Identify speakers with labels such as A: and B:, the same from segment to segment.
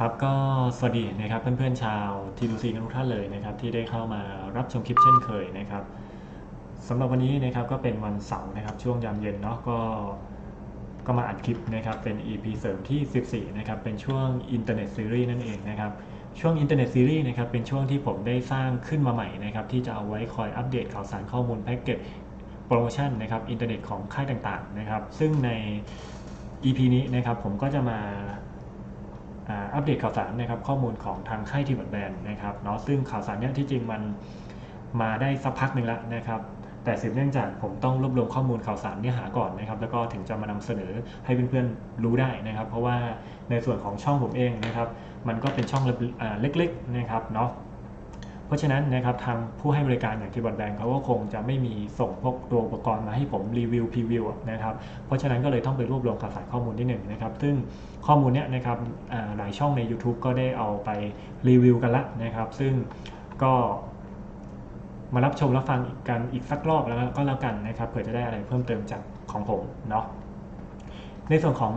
A: ครับก็สวัสดีนะครับเพื่อนๆชาวทีดูซีกันทุกท่านเลยนะครับที่ได้เข้ามารับชมคลิปเช่นเคยนะครับสำหรับวันนี้นะครับก็เป็นวันเสาร์นะครับช่วงยามเย็นเนาะก็ก็มาอัดคลิปนะครับเป็น EP เสริมที่ 14นะครับเป็นช่วงอินเทอร์เน็ตซีรีส์นั่นเองนะครับช่วงอินเทอร์เน็ตซีรีส์นะครับเป็นช่วงที่ผมได้สร้างขึ้นมาใหม่นะครับที่จะเอาไว้คอยอัปเดตข่าวสารข้อมูลแพ็กเกจโปรโมชั่นนะครับอินเทอร์เน็ตของค่ายต่างๆนะครับซึ่งใน EP นี้นะครับผมก็จะมา อ่าอัปเดตข่าวสารนะครับข้อมูลของทางค่ายทีมแบนด์นะครับเนาะซึ่งข่าวสารเนี้ยที่จริงมันมาได้สักพักหนึ่งแล้วนะครับแต่สืบเนื่องจากผมต้องรวบรวมข้อมูลข่าวสารเนื้อหาก่อนนะครับแล้วก็ถึงจะมานำเสนอให้เพื่อนๆรู้ได้นะครับ เพราะว่าในส่วนของช่องผมเองนะครับ มันก็เป็นช่องเล็กเล็กๆนะครับเนาะ เพราะฉะนั้นนะครับทางผู้ให้บริการอย่างทีบอดแบงเขาก็คงจะไม่มีส่งพวกตัวอุปกรณ์มาให้ผมรีวิวพรีวิวนะครับเพราะฉะนั้นก็เลยต้องไปรวบรวมข่าวสารข้อมูลที่หนึ่งนะครับซึ่งข้อมูลเนี้ยนะครับหลายช่องใน YouTube ก็ได้เอาไปรีวิวกันละนะครับซึ่งก็มารับชมรับฟังกันอีกสักรอบแล้วก็แล้วกันนะครับเผื่อจะได้อะไรเพิ่มเติมจากของผมเนาะในส่วนของ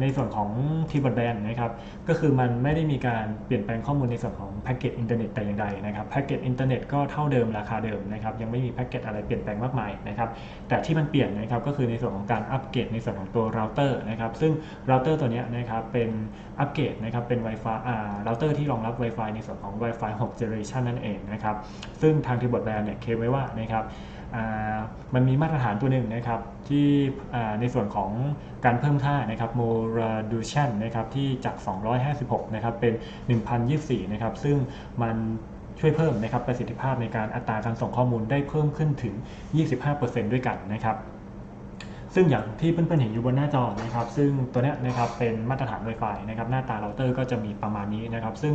A: ในส่วนของทีบอดแบนนะครับ ก็คือมันไม่ได้มีการเปลี่ยนแปลงข้อมูลในส่วนของแพ็กเกจอินเทอร์เน็ตแต่อย่างใดนะครับแพ็กเกจอินเทอร์เน็ตก็เท่าเดิมราคาเดิมนะครับยังไม่มีแพ็กเกจอะไรเปลี่ยนแปลงมากมายนะครับแต่ที่มันเปลี่ยนนะครับก็คือในส่วนของการอัปเกรดในส่วนของตัวเราเตอร์นะครับซึ่งเราเตอร์ตัวนี้นะครับเป็นอัปเกรดนะครับเป็น Wi-Fi อ่าเราเตอร์ที่รองรับ Wi-Fi ในส่วนของ Wi-Fi 6 generation นั่นเองนะครับซึ่งทางทีบอดแบนเนี่ยเคลมไว้ว่านะครับ มันมีมาตรฐานตัวหนึ่งนะครับที่ในส่วนของการเพิ่มค่านะครับ modulation นะครับที่จาก 256 นะครับเป็น 1024 นะครับซึ่งมันช่วยเพิ่มนะครับประสิทธิภาพในการอัตราการส่งข้อมูลได้เพิ่มขึ้นถึง 25%ด้วยกันนะครับ ซึ่งอย่างที่เพื่อนๆเห็นอยู่บนหน้าจอนะครับ ซึ่งตัวนี้นะครับเป็นมาตรฐาน Wi-Fi นะครับ หน้าตาเราเตอร์ก็จะมีประมาณนี้นะครับ ซึ่ง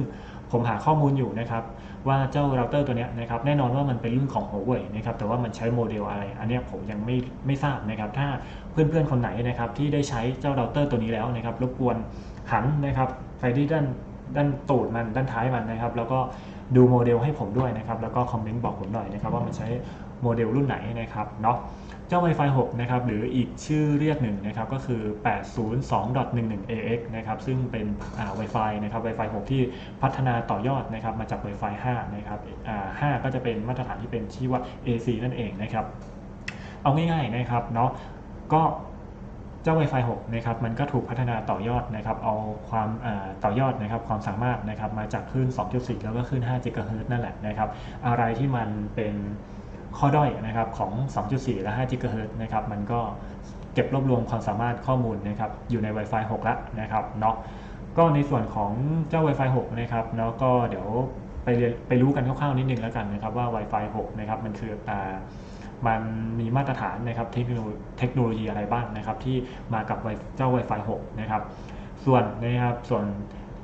A: ผมหาข้อมูลอยู่นะครับ ว่าเจ้าเราเตอร์ตัวนี้นะครับ แน่นอนว่ามันเป็นรุ่นของ Huawei นะครับ แต่ว่ามันใช้โมเดลอะไร อันนี้ผมยังไม่ไม่ทราบนะครับ ถ้าเพื่อนๆคนไหนนะครับที่ได้ใช้เจ้าเราเตอร์ตัวนี้แล้วนะครับ รบกวนหันนะครับไปที่ด้านด้านตูดมันด้านท้ายมันนะครับ แล้วก็ดูโมเดลให้ผมด้วยนะครับ แล้วก็คอมเมนต์บอกผมหน่อยนะครับ ว่ามันใช้โมเดลรุ่นไหนนะครับเนาะ เจ้า Wi-Fi 6 นะครับ หรืออีกชื่อเรียกหนึ่งนะครับ ก็คือ 802.11ax นะครับ ซึ่งเป็นอ่า Wi-Fi นะครับ Wi-Fi 6 ที่พัฒนาต่อยอดนะครับ มาจาก Wi-Fi 5 นะครับอ่า5ก็จะเป็นมาตรฐานที่เป็นชื่อว่า AC นั่นเองนะครับ เอาง่ายๆนะครับเนาะ ก็เจ้า Wi-Fi 6 นะครับ มันก็ถูกพัฒนาต่อยอดนะครับ เอาความาต่อยอดนะครับ ความสามารถนะครับ มาจากคลื่น 2.4 แล้วก็คลื่น5 GHz นั่นแหละนะครับ อะไรที่มันเป็น ข้อด้อยนะครับของ 2.4 และ5 GHz นะครับมันก็เก็บรวบรวมความสามารถข้อมูลนะครับอยู่ใน Wi-Fi 6แล้วนะครับเนาะก็ในส่วนของเจ้า Wi-Fi 6 นะครับเนาะก็เดี๋ยวไปเรียนไปรู้กันคร่าวๆนิดนึงแล้วกันนะครับว่า Wi-Fi 6 นะครับมันคืออ่ามันมีมาตรฐานนะครับเทคโนโลยีอะไรบ้างนะครับที่มากับเจ้า Wi-Fi 6 นะครับส่วนนะครับส่วน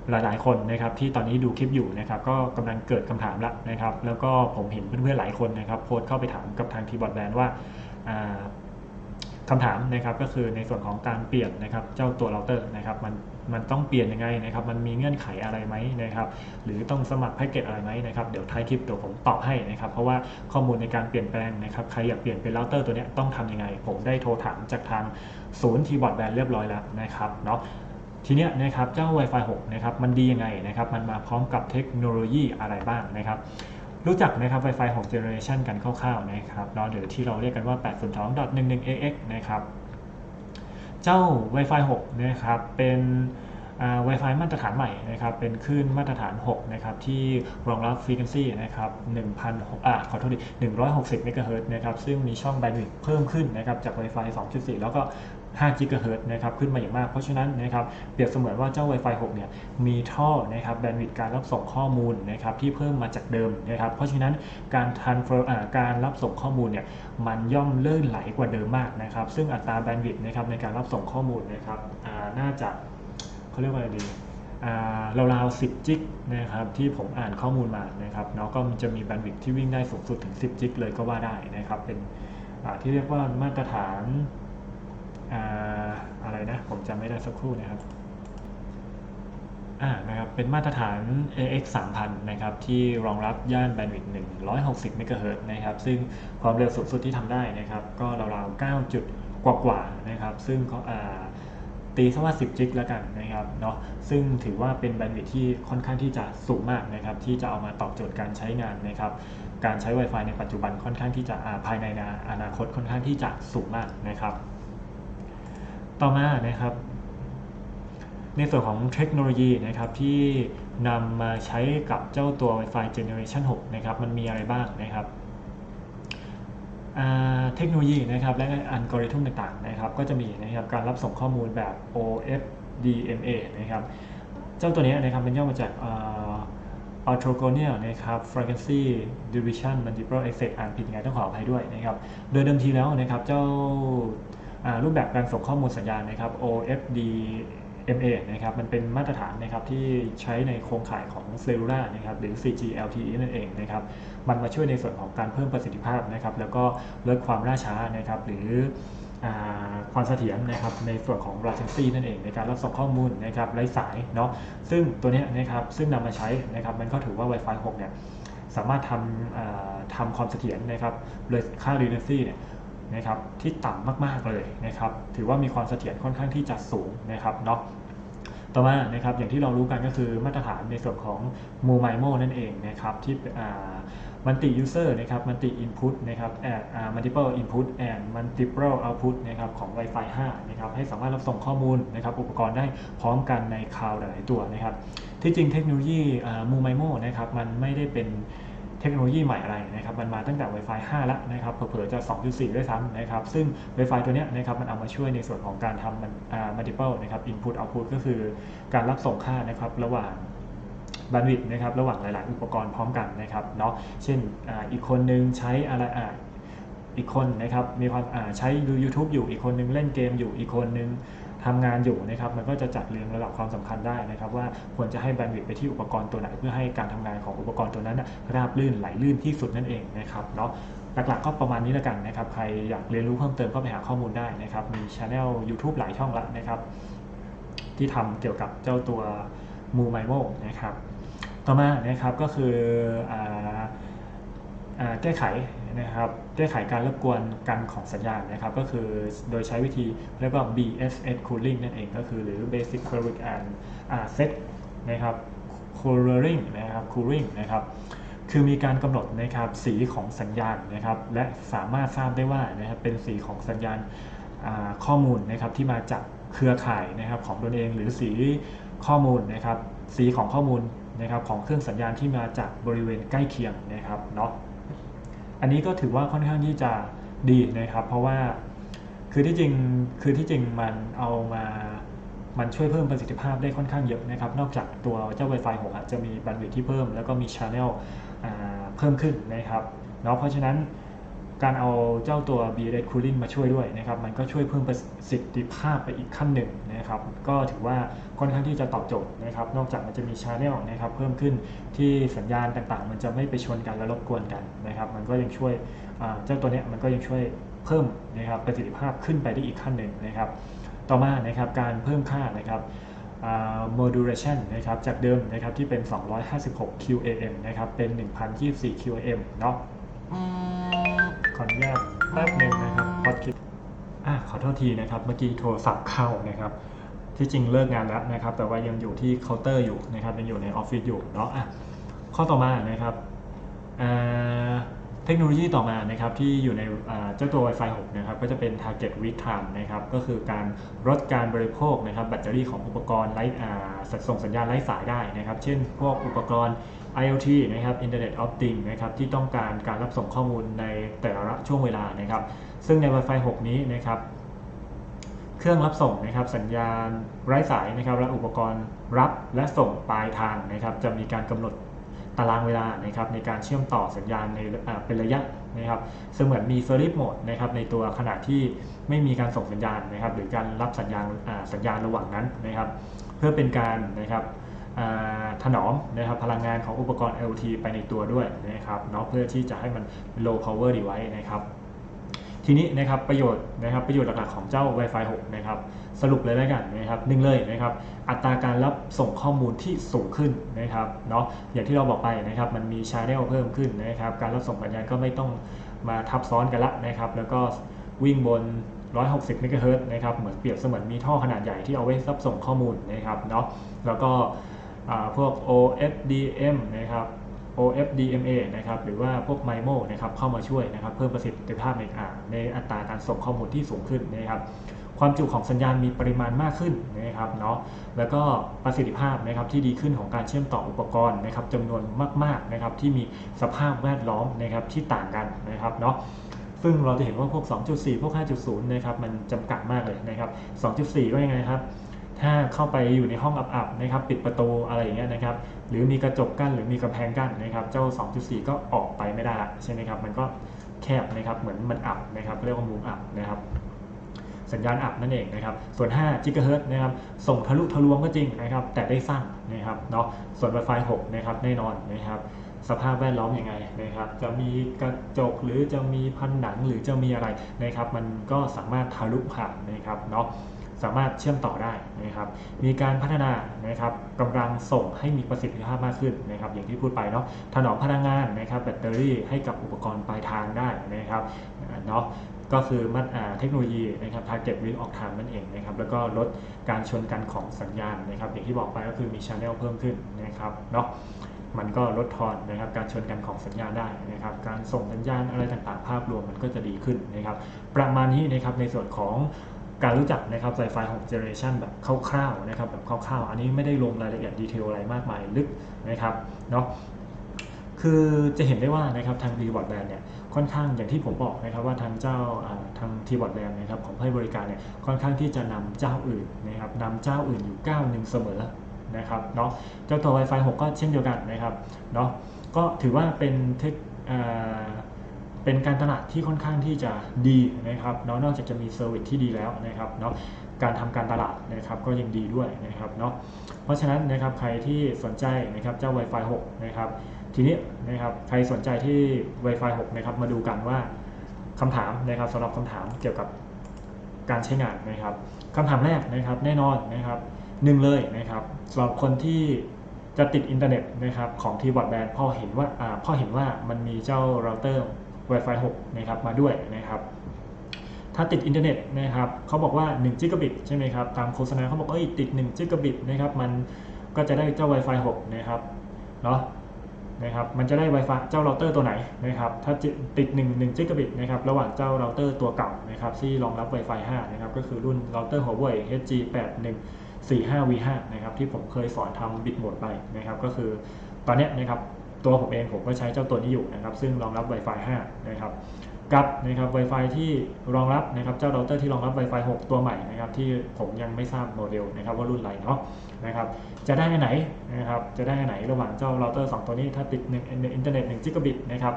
A: หลาย ๆ คนนะครับที่ตอนนี้ดูคลิปอยู่นะครับก็กำลังเกิดคำถามละนะครับแล้วก็ผมเห็นเพื่อนๆหลายคนนะครับโพสต์เข้าไปถามกับทางทีบอร์ดแบนว่าอ่าคำถามนะครับก็คือในส่วนของการเปลี่ยนนะครับเจ้าตัวเราเตอร์นะครับมันมันต้องเปลี่ยนยังไงนะครับมันมีเงื่อนไขอะไรไหมนะครับหรือต้องสมัครแพ็กเกจอะไรไหมนะครับเดี๋ยวท้ายคลิปเดี๋ยวผมตอบให้นะครับเพราะว่าข้อมูลในการเปลี่ยนแปลงนะครับใครอยากเปลี่ยนเป็นเราเตอร์ตัวเนี้ยต้องทำยังไง ผมได้โทรถามจากทางศูนย์ทีบอร์ดแบนเรียบร้อยแล้วนะครับเนาะ ทีเนี้ยนะครับเจ้า Wi-Fi 6นะครับมันดียังไงนะครับมันมาพร้อมกับเทคโนโลยีอะไรบ้างนะครับรู้จักนะครับ Wi-Fi 6 Generation กันคร่าวๆนะครับเนาะหรือที่เราเรียกกันว่า 802.11ax นะครับเจ้า Wi-Fi 6นะครับเป็น Wi-Fi มาตรฐานใหม่นะครับเป็นคลื่นมาตรฐาน 6 นะครับ ที่รองรับ frequency นะครับ1,000อ่าขอโทษดิ160 MHz นะครับ ซึ่งมีช่องแบนด์วิดต์เพิ่มขึ้นนะครับ จาก Wi-Fi 2.4 แล้วก็ 5 GHz นะครับขึ้นมาอย่างมาก เพราะฉะนั้นนะครับเปรียบเสมือนว่าเจ้า Wi-Fi 6 เนี่ยมีท่อนะครับแบนด์วิดต์การรับส่งข้อมูลนะครับที่เพิ่มมาจากเดิมนะครับเพราะฉะนั้นการ transfer อ่าการรับส่งข้อมูลเนี่ยมันย่อมเลื่อนไหลกว่าเดิมมากนะครับซึ่งอัตราแบนด์วิดต์นะครับในการรับส่งข้อมูลนะครับน่าจะเขาเรียกว่าอะไรดีอ่าราวๆ10 จิกนะครับที่ผมอ่านข้อมูลมานะครับเนาะก็มันจะมีแบนด์วิดต์ที่วิ่งได้สูงสุดถึง 10 จิกเลยก็ว่าได้นะครับเป็นอ่าที่เรียกว่ามาตรฐาน อะไรนะ ผมจำไม่ได้สักครู่นะครับอ่านะครับเป็นมาตรฐาน AX 3000 นะครับที่รองรับย่านแบนด์วิดต์160 เมกะเฮิรตซ์นะครับซึ่งความเร็วสูงสุดที่ทำได้นะครับก็ราวๆ 9 จุดกว่าๆนะครับซึ่งก็อ่าตีซะว่า 10 จิกแล้วกันนะครับเนาะซึ่งถือว่าเป็นแบนด์วิดท์ที่ค่อนข้างที่จะสูงมากนะครับที่จะเอามาตอบโจทย์การใช้งานนะครับการใช้ Wi-Fi ในปัจจุบันค่อนข้างที่จะภายในอนาคตค่อนข้างที่จะสูงมากนะครับ ต่อมานะครับ ในส่วนของเทคโนโลยีนะครับที่นำมาใช้กับเจ้าตัว Wi-Fi Generation 6 นะครับ มันมีอะไรบ้างนะครับเทคโนโลยีนะครับและอัลกอริทึมต่างๆนะครับ ก็จะมีนะครับการรับส่งข้อมูลแบบ OFDMA นะครับ เจ้าตัวนี้นะครับเป็นย่อมาจากอ่า orthogonal นะครับ frequency division multiple access อ่านผิดไงต้องขออภัยด้วยนะครับ โดยเดิมทีแล้วนะครับเจ้า รูปแบบการส่งข้อมูลสัญญาณนะครับ OFD MA นะครับมันเป็นมาตรฐานนะครับที่ใช้ในโครงข่ายของเซลลูล่านะครับหรือ 4G LTE นั่นเองนะครับมันมาช่วยในส่วนของการเพิ่มประสิทธิภาพนะครับแล้วก็ลดความล่าช้านะครับหรืออความเสถียรนะครับในส่วนของ latency นั่นเองในการรับส่งข้อมูลนะครับไร้สายเนาะซึ่งตัวนี้นะครับซึ่งนำมาใช้นะครับมันก็ถือว่า Wi-Fi 6 เนี่ยสามารถทำทำความเสถียรนะครับโดยค่า redundancy เนี่ย นะครับที่ต่ำมากๆเลยนะครับถือว่ามีความเสถียรค่อนข้างที่จะสูงนะครับเนาะต่อมานะครับอย่างที่เรารู้กันก็คือมาตรฐานในส่วนของ m o m i m o นั่นเองนะครับที่มันติ user นะครับมันติ input นะครับ and uh, multiple input and multiple output นะครับของ Wi-Fi 5นะครับให้สามารถรับส่งข้อมูลนะครับอุปกรณ์ได้พร้อมกันในคลาวด์หลายตัวนะครับที่จริงเทคโนโลยี m o m i m o นะครับมันไม่ได้เป็น เทคโนโลยีใหม่อะไรนะครับมันมาตั้งแต่ Wi-Fi 5 แล้วนะครับเผลอจะ 2.4 ด้วยซ้ำนะครับซึ่ง Wi-Fi ตัวนี้นะครับมันเอามาช่วยในส่วนของการทำ multiple นะครับ input output ก็คือการรับส่งค่านะครับระหว่างบันวิดนะครับระหว่างหลาย ๆ อุปกรณ์พร้อมกันนะครับเนาะเช่นออีกคนนึงใช้อะไรอะอีกคนนะครับมีความใช้ดู YouTube อยู่อีกคนนึงเล่นเกมอยู่อีกคนนึง ทำงานอยู่นะครับมันก็จะจัดเรียงระดับความสำคัญได้นะครับ ว่าควรจะให้แบนด์วิดต์ไปที่อุปกรณ์ตัวไหน เพื่อให้การทำงานของอุปกรณ์ตัวนั้นราบลื่นไหลลื่นที่สุดนั่นเองนะครับเนาะหลักๆก็ประมาณนี้แล้วกันนะครับ ใครอยากเรียนรู้เพิ่มเติมก็ไปหาข้อมูลได้นะครับ มีช anel YouTube หลายช่องละนะครับ ที่ทำเกี่ยวกับเจ้าตัว m o o m i m o นะครับ ต่อมานะครับก็คือแก้ไข นะครับแก้ไขการรบกวนกันของสัญญาณนะครับก็คือโดยใช้วิธีเรียกว่า BSS cooling นั่นเองก็คือหรือ Basic Cooling and Set นะครับ Cooling นะครับ Cooling นะครับคือมีการกำหนดนะครับสีของสัญญาณนะครับและสามารถทราบได้ว่านะครับเป็นสีของสัญญาณข้อมูลนะครับที่มาจากเครือข่ายนะครับของตนเองหรือสีข้อมูลนะครับสีของข้อมูลนะครับของเครื่องสัญญาณที่มาจากบริเวณใกล้เคียงนะครับเนาะ อันนี้ก็ถือว่าค่อนข้างที่จะดีนะครับ เพราะว่าคือที่จริงคือที่จริงมันเอามามันช่วยเพิ่มประสิทธิภาพได้ค่อนข้างเยอะนะครับ นอกจากตัวเจ้า Wi-Fi 6 จะมีบันวิดที่เพิ่ม แล้วก็มีช h a n n e l เพิ่มขึ้นนะครับเนาะเพราะฉะนั้น การเอาเจ้าตัว b r e d Cooling มาช่วยด้วยนะครับ มันก็ช่วยเพิ่มประสิทธิภาพไปอีกขั้นหนึ่งนะครับ ก็ถือว่าค่อนข้างที่จะตอบโจทย์นะครับ นอกจากมันจะมีช a n นลนะครับ เพิ่มขึ้นที่สัญญาณต่างๆ มันจะไม่ไปชนกันและรบกวนกันนะครับ มันก็ยังช่วยเจ้าตัวนี้มันก็ยังช่วยเพิ่มนะครับประสิทธิภาพขึ้นไปได้อีกขั้นหนึ่งนะครับ ต่อมานะครับการเพิ่มค่านะครับ modulation นะครับจากเดิมนะครับที่เป็น 256 QAM นะครับเป็น 1024 QAM เนาะ ขออนุญาตแป๊บหนึ่งนะครับพอดคลิปอะขอโทษทีนะครับ เมื่อกี้โทรศัพท์เข้านะครับ ที่จริงเลิกงานแล้วนะครับ แต่ว่ายังอยู่ที่เคาน์เตอร์อยู่นะครับยังอยู่ในออฟฟิศอยู่เนาะอะข้อต่อมานะครับ เทคโนโลยีต่อมานะครับที่อยู่ในเจ้าตัว Wi-Fi 6นะครับก็จะเป็น Target Read Time นะครับก็คือการลดการบริโภคนะครับแบตเตอรี่ของอุปกรณ์ไร้ส่งสัญญาณไร้สายได้นะครับ เช่นพวกอุปกรณ์ IoT นะครับ Internet of Things นะครับที่ต้องการการรับส่งข้อมูลในแต่ละช่วงเวลานะครับ ซึ่งใน Wi-Fi 6 นี้นะครับเครื่องรับส่งนะครับสัญญาณไร้สายนะครับและอุปกรณ์รับและส่งปลายทางนะครับจะมีการกำหนด ตารางเวลานะครับในการเชื่อมต่อสัญญาณในเป็นระยะนะครับเสมือนมีเซอร์ริฟโหมดนะครับในตัวขณะที่ไม่มีการส่งสัญญาณนะครับ หรือการรับสัญญาณสัญญาณระหว่างนั้นนะครับ เพื่อเป็นการนะครับถนอมนะครับพลังงานของอุปกรณ์ LT ไปในตัวด้วยนะครับเนาะเพื่อที่จะให้มัน low power device นะครับ ทีนี้นะครับประโยชน์นะครับประโยชน์หลักๆของเจ้า Wi-Fi 6 นะครับสรุปเลยแล้วกันนะครับหนึ่งเลยนะครับอัตราการรับส่งข้อมูลที่สูงขึ้นนะครับเนาะอย่างที่เราบอกไปนะครับมันมีช ANNEL เพิ่มขึ้นนะครับการรับส่งสัญญาณก็ไม่ต้องมาทับซ้อนกันละนะครับแล้วก็วิ่งบน 160เมกะเฮิรตซ์นะครับเหมือนเปรียบเสมือนมีท่อขนาดใหญ่ที่เอาไว้รับส่งข้อมูลนะครับเนาะแล้วก็พวก OFDM นะครับ OFDMA นะครับหรือว่าพวก MIMO นะครับเข้ามาช่วยนะครับเพิ่มประสิทธิภาพในอ่าในอัตราการส่งข้อมูลที่สูงขึ้นนะครับความจุของสัญญาณมีปริมาณมากขึ้นนะครับเนาะแล้วก็ประสิทธิภาพนะครับที่ดีขึ้นของการเชื่อมต่ออุปกรณ์นะครับจำนวนมากๆนะครับที่มีสภาพแวดล้อมนะครับที่ต่างกันนะครับเนาะซึ่งเราจะเห็นว่าพวก 2.4 พวก 5.0 นะครับมันจำกัดมากเลยนะครับ 2.4ก็ยังไงครับ ถ้าเข้าไปอยู่ในห้องอับๆนะครับปิดประตูอะไรอย่างเงี้ยนะครับหรือมีกระจกกั้นหรือมีกำแพงกั้นนะครับเจ้า 2.4 ก็ออกไปไม่ได้ใช่ไหมครับมันก็แคบนะครับเหมือนมันอับนะครับเรียกว่ามุมอับนะครับสัญญาณอับนั่นเองนะครับ ส่วน5 GHz นะครับ ส่งทะลุทะลวงก็จริงนะครับ แต่ได้สั้นนะครับ เนาะ ส่วน Wi-Fi 6 นะครับ แน่นอนนะครับ สภาพแวดล้อมยังไงนะครับ จะมีกระจกหรือจะมีผนังหรือจะมีอะไรนะครับ มันก็สามารถทะลุผ่านนะครับ เนาะ สามารถเชื่อมต่อได้นะครับ มีการพัฒนานะครับกำลังส่งให้มีประสิทธิภาพมากขึ้นนะครับ อย่างที่พูดไปเนาะ ถนอมพลังงานนะครับ แบตเตอรี่ให้กับอุปกรณ์ปลายทางได้นะครับเนาะก็คือมันเทคโนโลยีนะครับ target read of time นั่นเองนะครับ แล้วก็ลดการชนกันของสัญญาณนะครับ อย่างที่บอกไปก็คือมี channel เพิ่มขึ้นนะครับเนาะมันก็ลดทอนนะครับการชนกันของสัญญาณได้นะครับ การส่งสัญญาณอะไรต่างๆ ภาพรวมมันก็จะดีขึ้นนะครับ ประมาณนี้นะครับในส่วนของ การรู้จักนะครับ Wi-Fi 6 Generation แบบคร่าวๆนะครับแบบคร่าวๆ อันนี้ไม่ได้ลงรายละเอียดดีเทลอะไรมากมายลึกนะครับเนาะคือจะเห็นได้ว่านะครับทาง t b o a r d Band เนี่ยค่อนข้างอย่างที่ผมบอกนะครับว่าทางเจ้าทาง t b o a r d Band นะครับของให้บริการเนี่ยค่อนข้างที่จะนำเจ้าอื่นนะครับนำเจ้าอื่นอยู่ก้าวหนึ่งเสมอนะครับเนาะเจ้าตัว Wi-Fi 6 ก็เช่นเดียวกันนะครับเนาะก็ถือว่าเป็นเทค เป็นการตลาดที่ค่อนข้างที่จะดีนะครับเนาะนอกจากจะมีเซอร์วิสที่ดีแล้วนะครับเนาะการทำการตลาดนะครับก็ยังดีด้วยนะครับเนาะเพราะฉะนั้นนะครับใครที่สนใจนะครับเจ้า Wi-Fi 6 นะครับ ทีนี้นะครับใครสนใจที่ Wi-Fi 6 นะครับมาดูกันว่าคำถามนะครับสำหรับคำถามเกี่ยวกับการใช้งานนะครับคำถามแรกนะครับแน่นอนนะครับหนึ่งเลยนะครับสำหรับคนที่จะติดอินเทอร์เน็ตนะครับของทีบอร์ดแบนพ่อเห็นว่าอ่าพ่อเห็นว่ามันมีเจ้าเราเตอร์ Wi-Fi 6 นะครับมาด้วยนะครับ ถ้าติดอินเทอร์เน็ตนะครับเขาบอกว่า1จิกะบิตใช่ไหมครับ ตามโฆษณาเขาบอกเอ้ยติด1จิกะบิตนะครับ มันก็จะได้เจ้า Wi-Fi 6 นะครับ เนาะนะครับ มันจะได้ Wi-Fi เจ้าเราเตอร์ตัวไหนนะครับ ถ้าติด1 1จิกะบิตนะครับ ระหว่างเจ้าเราเตอร์ตัวเก่านะครับ ที่รองรับ Wi-Fi 5 นะครับ ก็คือรุ่นเราเตอร์ Huawei HG81 45V5 นะครับที่ผมเคยสอนทำบิตโหมดไปนะครับก็คือตอนนี้นะครับ ตัวผมเองผมก็ใช้เจ้าตัวนี้อยู่นะครับ ซึ่งรองรับ Wi-Fi 5 นะครับกับนะครับ Wi-Fi ที่รองรับนะครับเจ้าเราเตอร์ที่รองรับ Wi-Fi 6 ตัวใหม่นะครับที่ผมยังไม่ทราบโมเดลนะครับว่ารุ่นอะไรเนาะนะครับจะได้อันไหนนะครับจะได้อันไหนระหว่างเจ้าเราเตอร์ 2 ตัวนี้ถ้าติด1อินเทอร์เน็ต1จิกะบิตนะครับ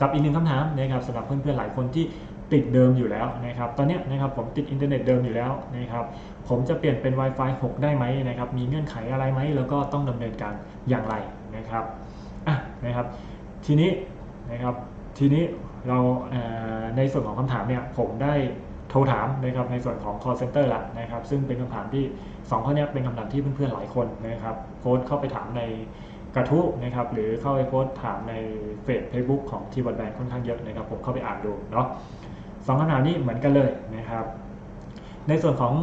A: กับอีกหนึ่งคำถามนะครับสำหรับเพื่อนๆหลายคนที่ติดเดิมอยู่แล้วนะครับตอนนี้นะครับผมติดอินเทอร์เน็ตเดิมอยู่แล้วนะครับผมจะเปลี่ยนเป็น Wi-Fi 6 ได้ไหมนะครับมีเงื่อนไขอะไรไหมแล้วก็ต้องดำเนินการอย่างไร นะครับอะนะครับ ทีนี้นะครับทีนี้เราในส่วนของคำถามเนี่ยผมได้โทรถามนะครับในส่วนของ call center ละนะครับซึ่งเป็นคำถามที่ 2 ข้อนี้เป็นคำถามที่เพื่อนๆหลายคนนะครับโพสเข้าไปถามในกระทู้นะครับหรือเข้าไปโพสถามในเฟซเฟซบุ๊กของทีบอดแบนค่อนข้างเยอะนะครับผมเข้าไปอ่านดูเนาะสองคำถามนี้เหมือนกันเลยนะครับ ในส่วนของ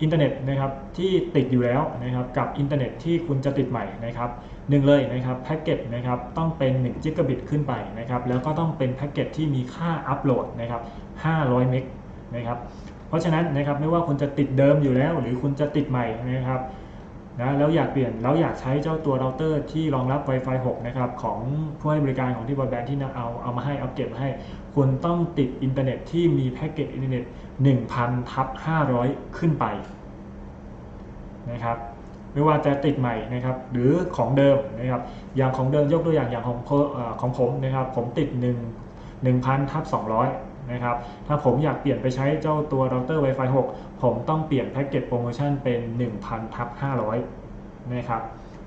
A: อินเทอร์เน็ตนะครับที่ติดอยู่แล้วนะครับกับอินเทอร์เน็ตที่คุณจะติดใหม่นะครับหนึ่งเลยนะครับแพ็กเกจนะครับต้องเป็น1จิกะบิตขึ้นไปนะครับแล้วก็ต้องเป็นแพ็กเกจที่มีค่าอัปโหลดนะครับ500เมกนะครับเพราะฉะนั้นนะครับไม่ว่าคุณจะติดเดิมอยู่แล้ว หรือคุณจะติดใหม่นะครับ นะแล้วอยากเปลี่ยนแล้วอยากใช้เจ้าตัวเราเตอร์ที่รองรับ Wi-Fi 6 นะครับ ของผู้ให้บริการของที่บริการที่เอาเอามาให้อัปเกรดมาให้ คุณต้องติดอินเทอร์เน็ตที่มีแพ็กเกจอินเทอร์เน็ต1,000ทับ500 ขึ้นไปนะครับไม่ว่าจะติดใหม่นะครับหรือของเดิมนะครับอย่างของเดิมยกตัวอย่างอย่างของของผมนะครับผมติด 1 1,000ทับ200 นะครับ ถ้าผมอยากเปลี่ยนไปใช้เจ้าตัวเราเตอร์ Wi-Fi 6 ผมต้องเปลี่ยนแพ็กเกจโปรโมชั่นเป็น 1,000ทับ500 นะครับ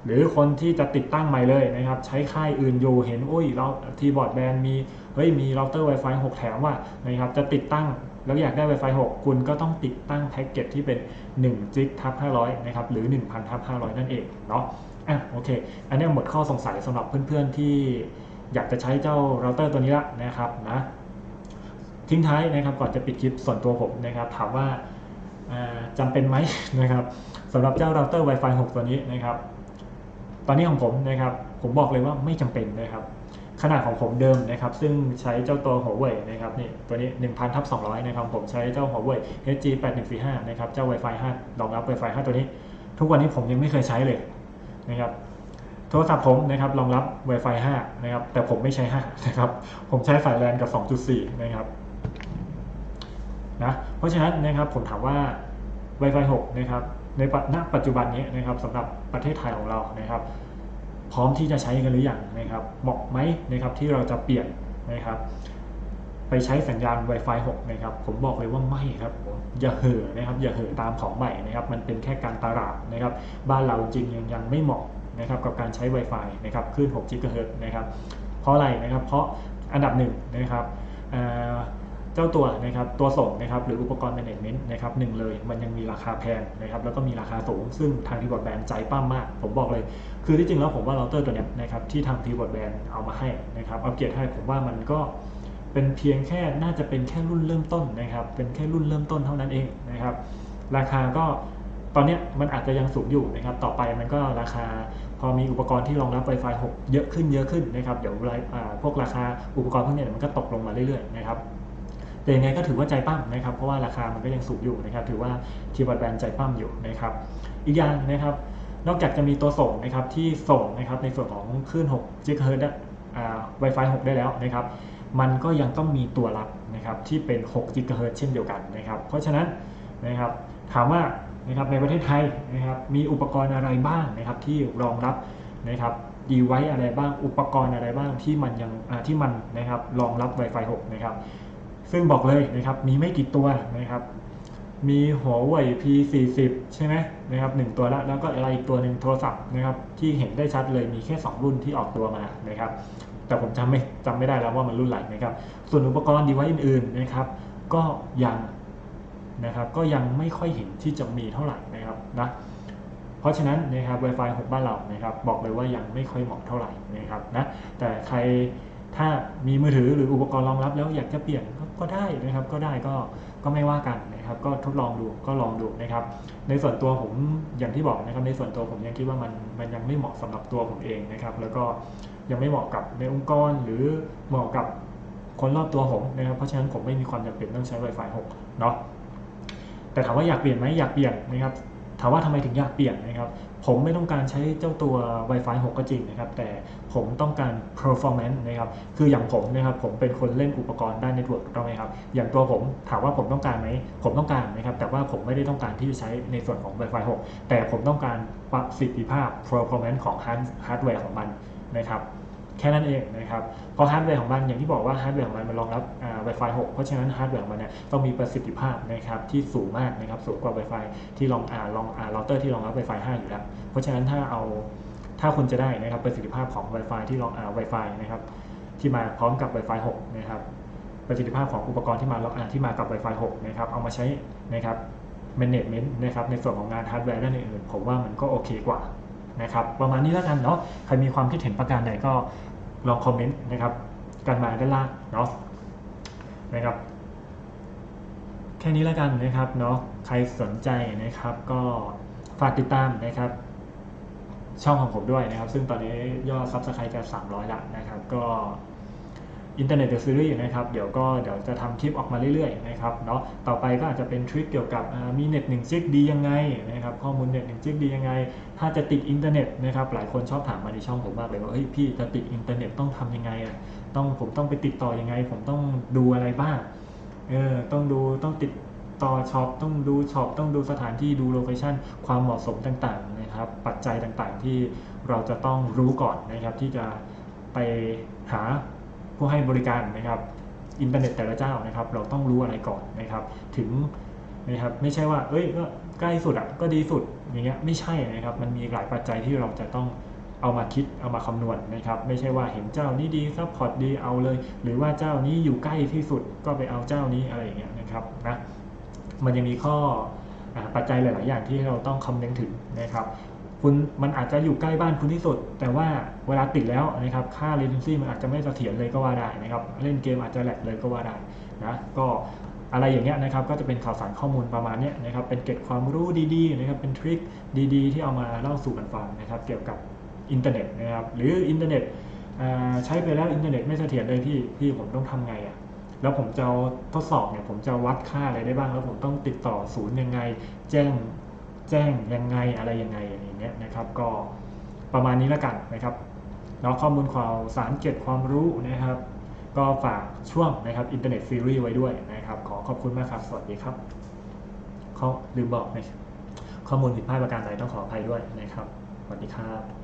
A: หรือคนที่จะติดตั้งใหม่เลยนะครับ ใช้ค่ายอื่นอยู่เห็นอุ้ยเราทีบอร์ดแบนมีเฮ้ยมีเราเตอร์ Wi-Fi 6 แถมว่ะนะครับจะติดตั้งแล้วอยากได้ Wi-Fi 6 คุณก็ต้องติดตั้งแพ็กเกจที่เป็น1จิกทับ500 นะครับ หรือ 1,000ทับ500 นั่นเองเนาะอะโอเค อันนี้หมดข้อสงสัยสำหรับเพื่อนๆที่อยากจะใช้เจ้าเราเตอร์ตัวนี้ละนะครับนะ ทิ้งท้ายนะครับก่อนจะปิดคลิปส่วนตัวผมนะครับถามว่าอ่าจำเป็นไหมนะครับสำหรับเจ้าเราเตอร์ Wi-Fi 6 ตัวนี้นะครับ ตอนนี้ของผมนะครับ ผมบอกเลยว่าไม่จำเป็นนะครับ ขนาดของผมเดิมนะครับ ซึ่งใช้เจ้าตัว Huawei นะครับนี่ตัวนี้1,000ทับ200 นะครับ ผมใช้เจ้า Huawei HG 8145 นะครับ เจ้า Wi-Fi 5รองรับ Wi-Fi 5 ตัวนี้ ทุกวันนี้ผมยังไม่เคยใช้เลยนะครับโทรศัพท์ผมนะครับรองรับ Wi-Fi 5 นะครับ แต่ผมไม่ใช้ 5 นะครับ ผมใช้สายแลนกับ 2.4 นะครับ นะเพราะฉะนั้นนะครับผมถามว่า Wi-Fi 6 นะครับในปัจณปัจจุบันนี้นะครับสำหรับประเทศไทยของเรานะครับ พร้อมที่จะใช้กันหรือยังนะครับ เหมาะไหมนะครับที่เราจะเปลี่ยนนะครับ ไปใช้สัญญาณ Wi-Fi 6 นะครับ ผมบอกเลยว่าไม่ครับผมอย่าเห่อนะครับ อย่าเห่อตามของใหม่นะครับ มันเป็นแค่การตลาดนะครับ บ้านเราจริงยังยังไม่เหมาะนะครับกับการใช้ Wi-Fi นะครับคลื่น6 GHz นะครับ เพราะอะไรนะครับ เพราะอันดับหนึ่งนะครับ เจ้าตัวนะครับตัวส่งนะครับหรืออุปกรณ์ management นะครับหนึ่งเลยมันยังมีราคาแพงนะครับแล้วก็มีราคาสูง ซึ่งทางทีบอร์ดแบนใจปั้มมาก ผมบอกเลย คือที่จริงแล้วผมว่าเราเตอร์ตัวเนี้ยนะครับที่ทางทีบอร์ดแบนเอามาให้นะครับเอาเกียรติให้ผมว่ามันก็เป็นเพียงแค่น่าจะเป็นแค่รุ่นเริ่มต้นนะครับเป็นแค่รุ่นเริ่มต้นเท่านั้นเองนะครับราคาก็ตอนเนี้ยมันอาจจะยังสูงอยู่นะครับ ต่อไปมันก็ราคาพอมีอุปกรณ์ที่รองรับ Wi-Fi 6 เยอะขึ้นเยอะขึ้นนะครับ เดี๋ยวพวกราคาอุปกรณ์พวกเนี้ยมันก็ตกลงมาเรื่อยๆนะครับ แต่ยังไงก็ถือว่าใจปั้มนะครับ เพราะว่าราคามันก็ยังสูงอยู่นะครับ ถือว่าทีบอร์ดแบนใจปั้มอยู่นะครับ อีกอย่างนะครับ นอกจากจะมีตัวส่งนะครับที่ส่งนะครับในส่วนของคลื่น6 GHz อ่า Wi-Fi 6 ได้แล้วนะครับ มันก็ยังต้องมีตัวรับนะครับที่เป็น6 GHz เช่นเดียวกันนะครับ เพราะฉะนั้นนะครับถามว่านะครับในประเทศไทยนะครับมีอุปกรณ์อะไรบ้างนะครับที่รองรับนะครับดีไว้อะไรบ้างอุปกรณ์อะไรบ้างที่มันยังที่มันนะครับรองรับ Wi-Fi 6 นะครับ ซึ่งบอกเลยนะครับมีไม่กี่ตัวนะครับ มีหัวเว่ย P40 ใช่ไหมนะครับหนึ่งตัวและแล้วก็อะไรอีกตัวหนึ่งโทรศัพท์นะครับที่เห็นได้ชัดเลยมีแค่ 2 รุ่นที่ออกตัวมานะครับแต่ผมจำไม่จำไม่ได้แล้วว่ามันรุ่นไหนนะครับ ส่วนอุปกรณ์ดีไว้อื่นๆนะครับ ก็ยังนะครับก็ยังไม่ค่อยเห็นที่จะมีเท่าไหร่นะครับนะเพราะฉะนั้นนะครับ Wi-Fi 6 บ้านเรานะครับ บอกเลยว่ายังไม่ค่อยเหมาะเท่าไหร่นะครับนะแต่ใคร ถ้ามีมือถือหรืออุปกรณ์รองรับแล้วอยากจะเปลี่ยนก็ก็ได้นะครับ ก็ได้ก็ก็ไม่ว่ากันนะครับ ก็ทดลองดูก็ลองดูนะครับ ในส่วนตัวผมอย่างที่บอกนะครับ ในส่วนตัวผมยังคิดว่ามันมันยังไม่เหมาะสำหรับตัวผมเองนะครับ แล้วก็ยังไม่เหมาะกับในองค์กรหรือเหมาะกับคนรอบตัวผมนะครับ เพราะฉะนั้นผมไม่มีความจำเป็นต้องใช้ Wi-Fi 6 เนาะแต่ถามว่าอยากเปลี่ยนไหมอยากเปลี่ยนนะครับถามว่าทำไมถึงอยากเปลี่ยนนะครับ ผมไม่ต้องการใช้เจ้าตัว Wi-Fi 6 ก็จริงนะครับ แต่ผมต้องการ performance นะครับ คืออย่างผมนะครับ ผมเป็นคนเล่นอุปกรณ์ด้านเน็ตเวิร์กต้องไหมครับ อย่างตัวผมถามว่าผมต้องการไหม ผมต้องการนะครับ แต่ว่าผมไม่ได้ต้องการที่จะใช้ในส่วนของ Wi-Fi 6 แต่ผมต้องการประสิทธิภาพ performance ของฮาร์ดแวร์ของมันนะครับ แค่นั้นเองนะครับเพราะฮาร์ดแวร์ของมันอย่างที่บอกว่าฮาร์ดแวร์ของมันมันรองรับอ่า Wi-Fi 6 เพราะฉะนั้นฮาร์ดแวร์ของมันเนี่ยต้องมีประสิทธิภาพนะครับที่สูงมากนะครับสูงกว่า Wi-Fi ที่รองอ่ารองอ่าเราเตอร์ที่รองรับ Wi-Fi 5 อยู่แล้ว เพราะฉะนั้นถ้าเอาถ้าคุณจะได้นะครับประสิทธิภาพของ Wi-Fi ที่รองอ่า Wi-Fi นะครับที่มาพร้อมกับ Wi-Fi 6 นะครับประสิทธิภาพของอุปกรณ์ที่มาล็อกอ่าที่มากับ Wi-Fi 6 นะครับเอามาใช้นะครับ management นะครับในส่วนของงานฮาร์ดแวร์ด้านอื่นๆผมว่ามันก็โอเคกว่า นะครับประมาณนี้แล้วกันเนาะใครมีความคิดเห็นประการใดก็ลองคอมเมนต์นะครับกันมาด้านล่างเนาะนะครับแค่นี้แล้วกันนะครับเนาะใครสนใจนะครับ ก็ฝากติดตามนะครับ ช่องของผมด้วยนะครับ ซึ่งตอนนี้ยอดซับสไครต์จะ300ละนะครับ ก็ อินเทอร์เน็ตเดอะซีรีส์นะครับเดี๋ยวก็เดี๋ยวจะทำคลิปออกมาเรื่อยๆนะครับเนาะต่อไปก็อาจจะเป็นทริคเกี่ยวกับมีเน็ตหนึ่งจิกดียังไงนะครับข้อมูลเน็ตหนึ่งจิกดียังไง ถ้าจะติดอินเทอร์เน็ตนะครับหลายคนชอบถามมาในช่องผมมากเลยว่าเฮ้ยพี่จะติดอินเทอร์เน็ตต้องทำยังไงอะต้องผมต้องไปติดต่อยังไง ผมต้องดูอะไรบ้างเออต้องดูต้องติดต่อช็อปต้องดูช็อปต้องดูสถานที่ดูโลเคชันความเหมาะสมต่างๆนะครับปัจจัยต่างๆที่เราจะต้องรู้ก่อนนะครับที่จะไปหา ผู้ให้บริการนะครับอินเทอร์เน็ตแต่ละเจ้านะครับ เราต้องรู้อะไรก่อนนะครับ ถึงนะครับไม่ใช่ว่าเอ้ยก็ใกล้สุดอะก็ดีสุดอย่างเงี้ยไม่ใช่นะครับ มันมีหลายปัจจัยที่เราจะต้องเอามาคิดเอามาคำนวณนะครับ ไม่ใช่ว่าเห็นเจ้านี้ดีซัพพอร์ตดีเอาเลย หรือว่าเจ้านี้อยู่ใกล้ที่สุดก็ไปเอาเจ้านี้อะไรอย่างเงี้ยนะครับนะมันยังมีข้อปัจจัยหลาย ๆ อย่างที่เราต้องคำนึงถึงนะครับ คุณมันอาจจะอยู่ใกล้บ้านคุณที่สุด แต่ว่าเวลาติดแล้วนะครับค่า latency มันอาจจะไม่เสถียรเลยก็ว่าได้นะครับเล่นเกมอาจจะแหลกเลยก็ว่าได้นะก็อะไรอย่างเงี้ยนะครับก็จะเป็นข่าวสารข้อมูลประมาณเนี้ยนะครับเป็นเกร็ดความรู้ดีๆนะครับเป็นทริคดีๆ ที่เอามาเล่าสู่กันฟังนะครับเกี่ยวกับอินเทอร์เน็ตนะครับหรืออินเทอร์เน็ตใช้ไปแล้วอินเทอร์เน็ตไม่เสถียรเลยพี่พี่ผมต้องทำไงอะ่ะแล้วผมจะทดสอบเนี่ยผมจะวัดค่าอะไรได้บ้าง แล้วผมต้องติดต่อศูนย์ยังไง แจ้ง แจ้งยังไงอะไรยังไงอย่างเงี้ยนะครับ ก็ประมาณนี้แล้วกันนะครับเนาะข้อมูลข่าวสารเก็บความรู้นะครับ ก็ฝากช่วงนะครับอินเทอร์เน็ตซีรีส์ไว้ด้วยนะครับ ขอขอบคุณมากครับ สวัสดีครับเขาลืมบอกนะข้อมูลผิดพลาดประการใดต้องขออภัยด้วยนะครับสวัสดีครับ